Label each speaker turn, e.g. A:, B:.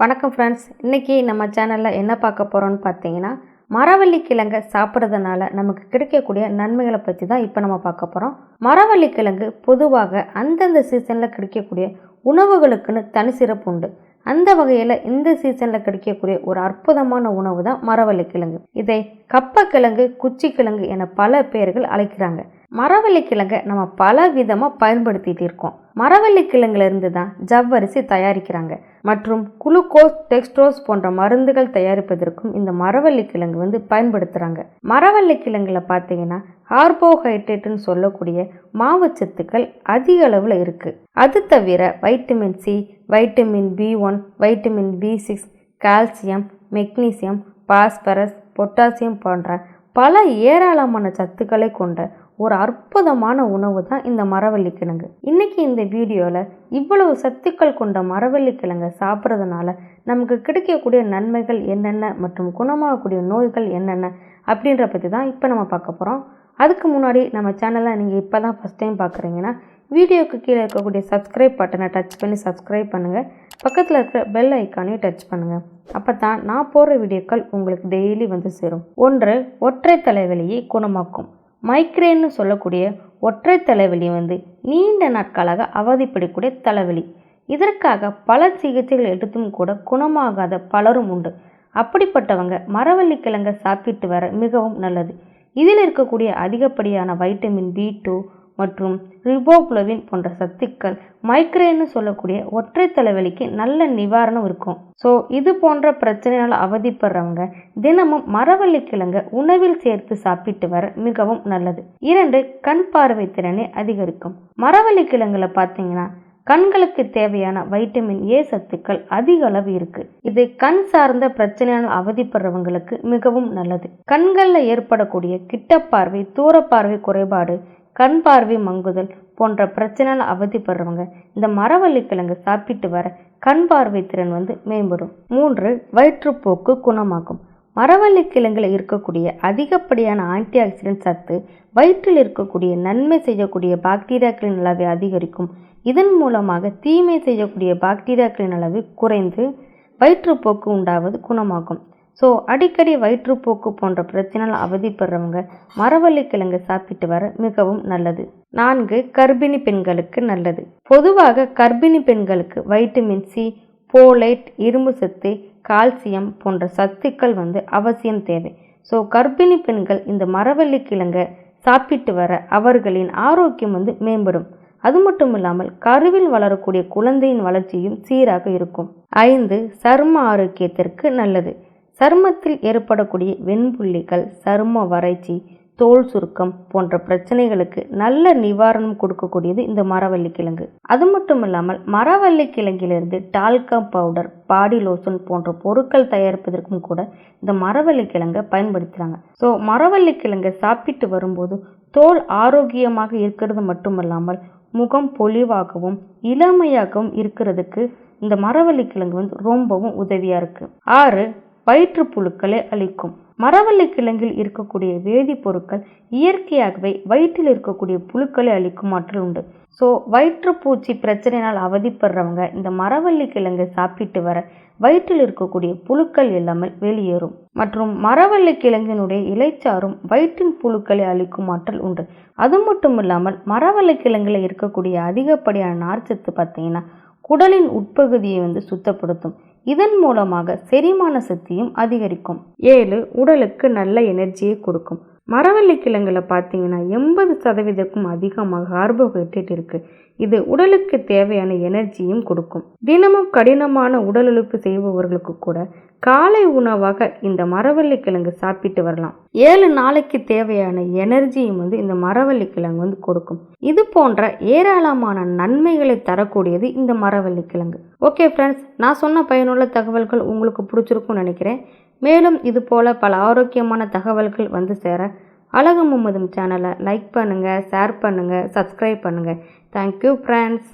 A: வணக்கம் ஃப்ரெண்ட்ஸ் இன்றைக்கி நம்ம சேனலில் என்ன பார்க்க போகிறோன்னு பார்த்தீங்கன்னா மரவள்ளி கிழங்கை சாப்பிட்றதுனால நமக்கு கிடைக்கக்கூடிய நன்மைகளை பற்றி தான் இப்போ நம்ம பார்க்க போகிறோம் மரவள்ளி கிழங்கு பொதுவாக அந்தந்த சீசனில் கிடைக்கக்கூடிய உணவுகளுக்குன்னு தனி சிறப்பு உண்டு. அந்த வகையில் இந்த சீசனில் கிடைக்கக்கூடிய ஒரு அற்புதமான உணவு தான் மரவள்ளி கிழங்கு. இதை கப்பக்கிழங்கு குச்சி கிழங்கு என பல பேர்கள் அழைக்கிறாங்க. மரவள்ளி கிழங்கை நம்ம பல விதமாக பயன்படுத்திட்டு இருக்கோம். மரவள்ளி கிழங்குலேருந்து தான் ஜவ்வரிசி தயாரிக்கிறாங்க. மற்றும் குளுக்கோஸ் டெக்ஸ்ட்ரோஸ் போன்ற மருந்துகள் தயாரிப்பதற்கும் இந்த மரவள்ளி கிழங்கு வந்து பயன்படுத்துகிறாங்க மரவள்ளி கிழங்குல பார்த்தீங்கன்னா கார்போஹைட்ரேட்டுன்னு சொல்லக்கூடிய மாவுச்சத்துக்கள் அதிக அளவில் இருக்குது அது தவிர vitamin C vitamin B one vitamin B six calcium magnesium phosphorus potassium போன்ற பல ஏராளமான சத்துக்களை கொண்ட ஒரு அற்புதமான உணவு தான் இந்த மரவள்ளி கிழங்கு இன்றைக்கி இந்த வீடியோவில் இவ்வளவு சத்துக்கள் கொண்ட மரவள்ளி கிழங்கை சாப்பிட்றதுனால நமக்கு கிடைக்கக்கூடிய நன்மைகள் என்னென்ன மற்றும் குணமாகக்கூடிய நோய்கள் என்னென்ன அப்படின்ற பற்றி தான் இப்போ நம்ம பார்க்க போகிறோம் அதுக்கு முன்னாடி நம்ம சேனலை நீங்கள் இப்போ தான் ஃபஸ்ட் டைம் பார்க்குறீங்கன்னா வீடியோக்கு கீழே இருக்கக்கூடிய சப்ஸ்கிரைப் பட்டனை டச் பண்ணி சப்ஸ்கிரைப் பண்ணுங்கள் பக்கத்தில் இருக்கிற பெல் ஐக்கானையும் டச் பண்ணுங்கள் அப்போ தான் நான் போடுற வீடியோக்கள் உங்களுக்கு டெய்லி வந்து சேரும். ஒன்று ஒற்றை தலைவலியை குணமாக்கும். மைக்ரேன்னு சொல்லக்கூடிய ஒற்றை தலைவலி வந்து நீண்ட நாட்களாக அவதிப்படக்கூடிய தலைவலி. இதற்காக பல சிகிச்சைகள் எடுத்தும் கூட குணமாகாத பலரும் உண்டு. அப்படிப்பட்டவங்க மரவள்ளி கிழங்கை சாப்பிட்டு வர மிகவும் நல்லது. இதில் இருக்கக்கூடிய அதிகப்படியான வைட்டமின் பி டூ மற்றும் ரிபோப்ளவின் போன்ற சத்துக்கள் மைக்ரேன்னு சொல்லக்கூடிய ஒற்றை தலைவலிக்கு நல்ல நிவாரணம் இருக்கும். ஸோ இது போன்ற பிரச்சனையால் அவதிப்படுறவங்க தினமும் மரவள்ளி கிழங்க உணவில் சேர்த்து சாப்பிட்டு வர மிகவும் நல்லது. இரண்டு கண் பார்வை திறனை அதிகரிக்கும். மரவள்ளி கிழங்குல பார்த்தீங்கன்னா கண்களுக்கு தேவையான வைட்டமின் ஏ சத்துக்கள் அதிக அளவு இருக்கு. இது கண் சார்ந்த பிரச்சனையால் அவதிப்படுறவங்களுக்கு மிகவும் நல்லது. கண்களில் ஏற்படக்கூடிய கிட்டப்பார்வை தூரப்பார்வை குறைபாடு கண் பார்வை மங்குதல் போன்ற பிரச்சனையால் அவதிப்படுறவங்க இந்த மரவள்ளிக்கிழங்கு சாப்பிட்டு வர கண் பார்வை திறன் வந்து மேம்படும். மூன்று வயிற்றுப்போக்கு குணமாகும் மரவள்ளிக்கிழங்கில் இருக்கக்கூடிய அதிகப்படியான ஆன்டி ஆக்சிடென்ட் சத்து வயிற்றில் இருக்கக்கூடிய நன்மை செய்யக்கூடிய பாக்டீரியாக்களின் அளவை அதிகரிக்கும். இதன் மூலமாக தீமை செய்யக்கூடிய பாக்டீரியாக்களின் அளவு குறைந்து வயிற்றுப்போக்கு உண்டாவது குணமாகும். ஸோ அடிக்கடி வயிற்றுப்போக்கு போன்ற பிரச்சனைகள் அவதிப்படுறவங்க மரவள்ளி கிழங்கு சாப்பிட்டு வர மிகவும் நல்லது. நான்கு கர்ப்பிணி பெண்களுக்கு நல்லது. பொதுவாக கர்ப்பிணி பெண்களுக்கு வைட்டமின் சி போலைட் இரும்பு சத்து கால்சியம் போன்ற சத்துக்கள் வந்து அவசியம் தேவை. ஸோ கர்ப்பிணி பெண்கள் இந்த மரவள்ளி கிழங்கை சாப்பிட்டு வர அவர்களின் ஆரோக்கியம் வந்து மேம்படும். அது மட்டும் இல்லாமல் கருவில் வளரக்கூடிய குழந்தையின் வளர்ச்சியும் சீராக இருக்கும். ஐந்து சரும ஆரோக்கியத்திற்கு நல்லது. சருமத்தில் ஏற்படக்கூடிய வெண்புள்ளிகள் சரும வறட்சி தோல் சுருக்கம் போன்ற பிரச்சனைகளுக்கு நல்ல நிவாரணம் கொடுக்கக்கூடியது இந்த மரவள்ளி கிழங்கு அது மட்டும் இல்லாமல் மரவள்ளி கிழங்கிலிருந்து டால்கம் பவுடர் பாடி லோஷன் போன்ற பொருட்கள் தயாரிப்பதற்கும் கூட இந்த மரவள்ளி கிழங்கை பயன்படுத்துகிறாங்க ஸோ மரவள்ளி கிழங்கை சாப்பிட்டு வரும்போது தோல் ஆரோக்கியமாக இருக்கிறது மட்டுமல்லாமல் முகம் பொலிவாகவும் இளமையாகவும் இருக்கிறதுக்கு இந்த மரவள்ளி கிழங்கு வந்து ரொம்பவும் உதவியாக இருக்குது ஆறு வயிற்றுப்புழுக்களை அளிக்கும் மரவள்ளி கிழங்கில் இருக்கக்கூடிய வேதிப்பொருட்கள் இயற்கையாகவே வயிற்றில் இருக்கக்கூடிய புழுக்களை அளிக்கும் ஆற்றல் உண்டு. ஸோ வயிற்றுப்பூச்சி பிரச்சனையினால் அவதிப்படுறவங்க இந்த மரவள்ளி கிழங்கை சாப்பிட்டு வர வயிற்றில் இருக்கக்கூடிய புழுக்கள் இல்லாமல் வெளியேறும். மற்றும் மரவள்ளி கிழங்கினுடைய இலைச்சாரும் வயிற்றின் புழுக்களை அளிக்கும் ஆற்றல் உண்டு. அது மட்டும் இல்லாமல் மரவள்ளி கிழங்கில் இருக்கக்கூடிய அதிகப்படியான நார்ச்சத்து பார்த்தீங்கன்னா குடலின் உட்பகுதியை வந்து சுத்தப்படுத்தும். இதன் மூலமாக செரிமான சக்தியும் அதிகரிக்கும். ஏழு உடலுக்கு நல்ல எனர்ஜியை கொடுக்கும். மரவள்ளி கிழங்குல பார்த்தீங்கன்னா எண்பது சதவீதக்கும் அதிகமாக கார்போஹைட்ரேட் இருக்குது இது உடலுக்கு தேவையான எனர்ஜியும் கொடுக்கும். தினமும் கடினமான உடல் உழைப்பு செய்பவர்களுக்கு கூட காலை உணவாக இந்த மரவள்ளி கிழங்கு சாப்பிட்டு வரலாம். ஏழு நாளைக்கு தேவையான எனர்ஜியும் வந்து இந்த மரவள்ளி கிழங்கு வந்து கொடுக்கும். இது போன்ற ஏராளமான நன்மைகளை தரக்கூடியது இந்த மரவள்ளி கிழங்கு ஓகே ஃப்ரெண்ட்ஸ் நான் சொன்ன பயனுள்ள தகவல்கள் உங்களுக்கு பிடிச்சிருக்கும்னு நினைக்கிறேன். மேலும் இது போல் பல ஆரோக்கியமான தகவல்கள் வந்து சேர அழகு மும்மதும் சேனலை லைக் பண்ணுங்கள் ஷேர் பண்ணுங்கள் சப்ஸ்கிரைப் பண்ணுங்கள் தேங்க்யூ ஃப்ரெண்ட்ஸ்